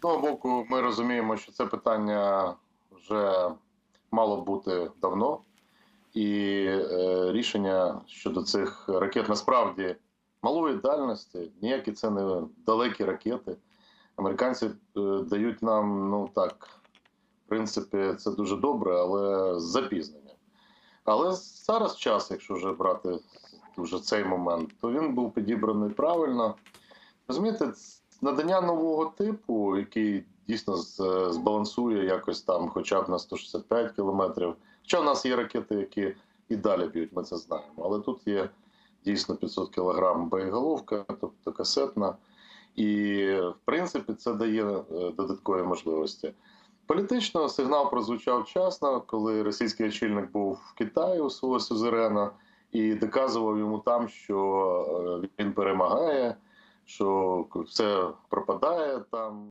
одного боку, ми розуміємо, що це питання вже мало бути давно, і е, рішення щодо цих ракет насправді малої дальності, ніякі це не далекі ракети. Американці е, дають нам, ну так, в принципі, це дуже добре, але з запізненням. Але зараз час, якщо вже брати вже цей момент, то він був підібраний правильно. Розумієте, надання нового типу, який дійсно збалансує якось там, хоча б на 165 кілометрів. Хоча в нас є ракети, які і далі б'ють, ми це знаємо. Але тут є дійсно 500 кілограм боєголовка, тобто касетна. І в принципі це дає е, додаткові можливості. Політично сигнал прозвучав вчасно, коли російський очільник був в Китаї у свого сюзерена і доказував йому там, що е, він перемагає, що все пропадає там.